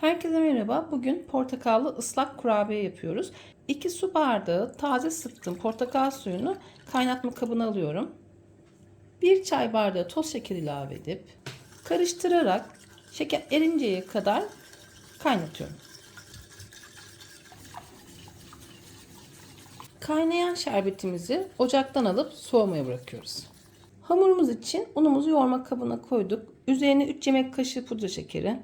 Herkese merhaba. Bugün portakallı ıslak kurabiye yapıyoruz. 2 su bardağı taze sıktım portakal suyunu kaynatma kabına alıyorum. 1 çay bardağı toz şeker ilave edip karıştırarak şeker erinceye kadar kaynatıyorum. Kaynayan şerbetimizi ocaktan alıp soğumaya bırakıyoruz. Hamurumuz için unumuzu yoğurma kabına koyduk. Üzerine 3 yemek kaşığı pudra şekeri,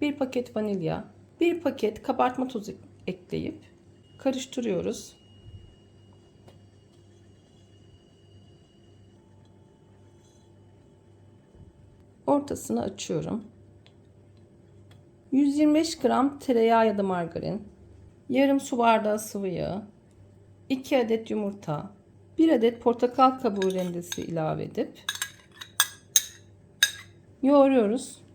1 paket vanilya, 1 paket kabartma tozu ekleyip karıştırıyoruz. Ortasını açıyorum. 125 gram tereyağı ya da margarin, yarım su bardağı sıvı yağ, 2 adet yumurta, 1 adet portakal kabuğu rendesi ilave edip yoğuruyoruz.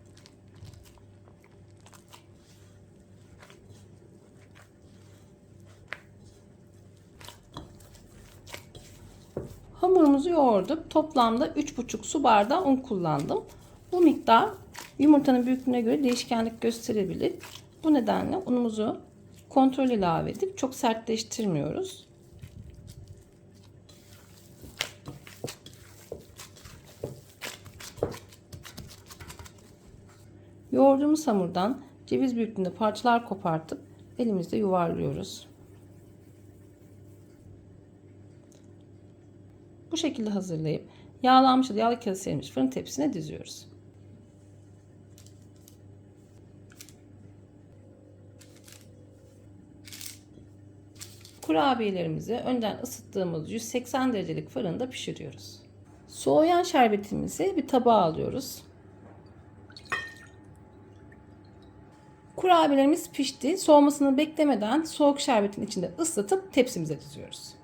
Hamurumuzu yoğurduk. Toplamda 3,5 su bardağı un kullandım. Bu miktar yumurtanın büyüklüğüne göre değişkenlik gösterebilir. Bu nedenle unumuzu kontrol ilave edip çok sertleştirmiyoruz. Yoğurduğumuz hamurdan ceviz büyüklüğünde parçalar kopartıp elimizde yuvarlıyoruz. Bu şekilde hazırlayıp yağlanmış ya da yağlı kağıt serilmiş fırın tepsisine diziyoruz. Kurabiyelerimizi önden ısıttığımız 180 derecelik fırında pişiriyoruz. Soğuyan şerbetimizi bir tabağa alıyoruz. Kurabiyelerimiz pişti. Soğumasını beklemeden soğuk şerbetin içinde ıslatıp tepsimize diziyoruz.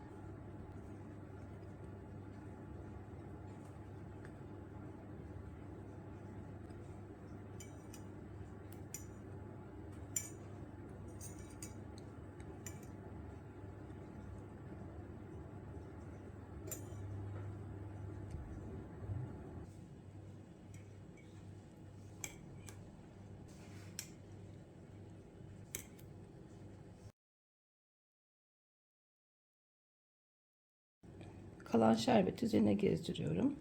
Kalan şerbeti üzerine gezdiriyorum.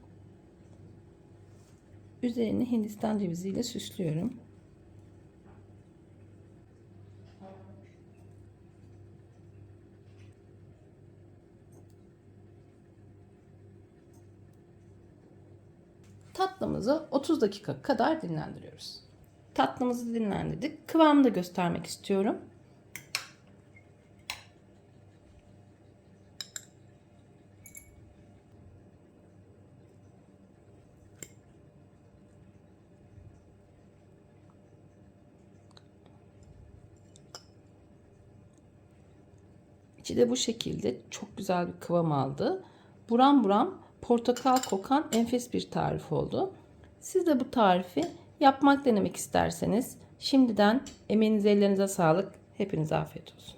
Üzerini Hindistan cevizi ile süslüyorum. Tatlımızı 30 dakika kadar dinlendiriyoruz. Tatlımızı dinlendirdik. Kıvamını da göstermek istiyorum. İçi de bu şekilde çok güzel bir kıvam aldı. Buram buram portakal kokan enfes bir tarif oldu. Siz de bu tarifi yapmak denemek isterseniz şimdiden emeğinize ellerinize sağlık. Hepinize afiyet olsun.